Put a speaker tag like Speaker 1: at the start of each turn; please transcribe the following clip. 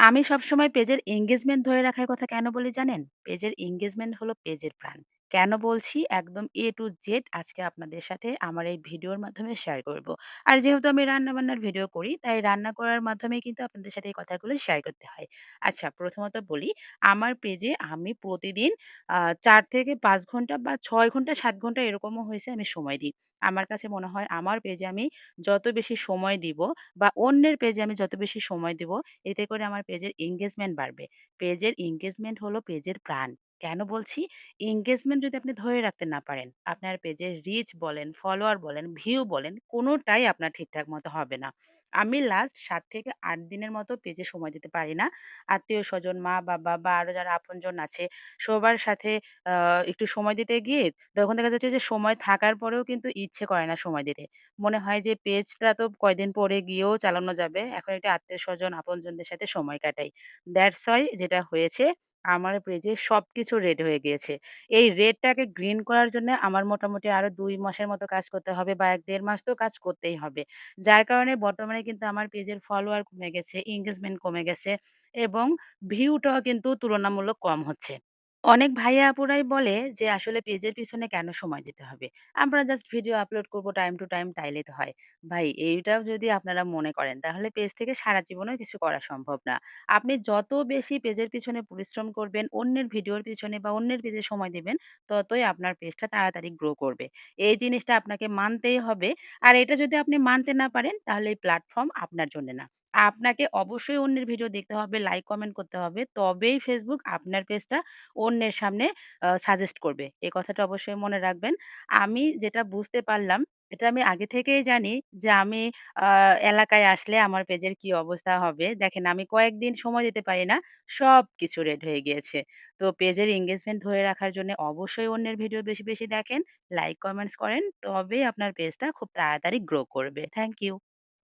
Speaker 1: আমি সবসময় পেজের এঙ্গেজমেন্ট ধরে রাখার কথা কেন বলি জানেন? পেজের এঙ্গেজমেন্ট হলো পেজের প্রাণ। কেন বলছি? একদম এ টু জেড আজকে আপনাদের সাথে আমার এই ভিডিওর মাধ্যমে শেয়ার করব। আর যেহেতু আমি রান্না-বান্নার ভিডিও করি, তাই রান্না করার মাধ্যমে কিন্তু আপনাদের সাথে এই কথাগুলো শেয়ার করতে হয়। আচ্ছা, প্রথমত বলি, আমার পেজে আমি প্রতিদিন ৪ থেকে পাঁচ ঘণ্টা বা ছয় ঘণ্টা সাত ঘণ্টা এরকমও হয়েছে আমি সময় দিই। আমার কাছে মনে হয় আমার পেজে আমি যত বেশি সময় দিব বা অন্যের পেজে আমি যত বেশি সময় দিব এতে করে আমার পেজের engagement বাড়বে। পেজের engagement হলো পেজের প্রাণ। কেন বলছি? engagement যদি আপনি ধরে রাখতে না পারেন, আপনার পেজের রিচ বলেন, ফলোয়ার বলেন, ভিউ বলেন, কোনটাই আপনার ঠিকঠাক মতো হবে না। আমি লাস্ট ৭ থেকে ৮ দিনের মতো পেজে সময় দিতে পারি না। আত্মীয়স্বজন, মা-বাবা বা আরও যারা আপনজন আছে সবার সাথে একটু সময় দিতে গিয়ে তখন দেখা যাচ্ছে যে সময় থাকার পরেও কিন্তু ইচ্ছে করে না সময় দিতে। মনে হয় যে পেজটা তো কয়দিন পরে গিয়েও চালানো যাবে। এখন একটা একটু আত্মীয়স্বজন, আপনজনদের সাথে সময় কাটাই। দ্যাটস হোয়াই যেটা হয়েছে আমার পেজে সব কিছু রেড হয়ে গিয়েছে। এই রেডটাকে গ্রিন করার জন্যে আমার মোটামুটি আরও দুই মাসের মতো কাজ করতে হবে বা এক দেড় মাস তো কাজ করতেই হবে। যার কারণে বর্তমানে কিন্তু আমার পেজের ফলোয়ার কমে গেছে, engagement কমে গেছে এবং ভিউটাও কিন্তু তুলনামূলক কম হচ্ছে। অনেক ভাইয়া আপুরাই বলে যে আসলে পেজের পিছনে কেন সময় দিতে হবে? আমরা জাস্ট ভিডিও আপলোড করব টাইম টু টাইম তাইলেই তো হয়। ভাই এইটাও যদি আপনারা মনে করেন তাহলে পেজ থেকে সারা জীবনেও কিছু করা সম্ভব না। আপনি যত বেশি পেজের পিছনে পরিশ্রম করবেন, অন্যের ভিডিওর পিছনে বা অন্যের পেজে সময় দিবেন, ততই আপনার পেজটা তাড়াতাড়ি গ্রো করবে। এই জিনিসটা আপনাকে মানতেই হবে। আর এটা যদি আপনি মানতে না পারেন তাহলে এই প্ল্যাটফর্ম আপনার জন্যে না। আপনাকে অবশ্যই অন্যের ভিডিও দেখতে হবে, লাইক কমেন্ট করতে হবে। তবেই Facebook আপনার পেজটা অন্যের সামনে সাজেস্ট করবে। এ কথাটা অবশ্যই মনে রাখবেন। আমি যেটা বুঝতে পারলাম, এটা আমি আগে থেকেই জানি যে আমি এলাকায় আসলে আমার পেজের কি অবস্থা হবে। দেখেন আমি কয়েকদিন সময় দিতে পারি না, সবকিছু রেড হয়ে গিয়েছে। তো পেজের engagement ধরে রাখার জন্য অবশ্যই অন্যের ভিডিও বেশি, বেশি দেখেন, লাইক কমেন্টস করেন, তবেই আপনার পেজটা খুব তাড়াতাড়ি গ্রো করবে। Thank you.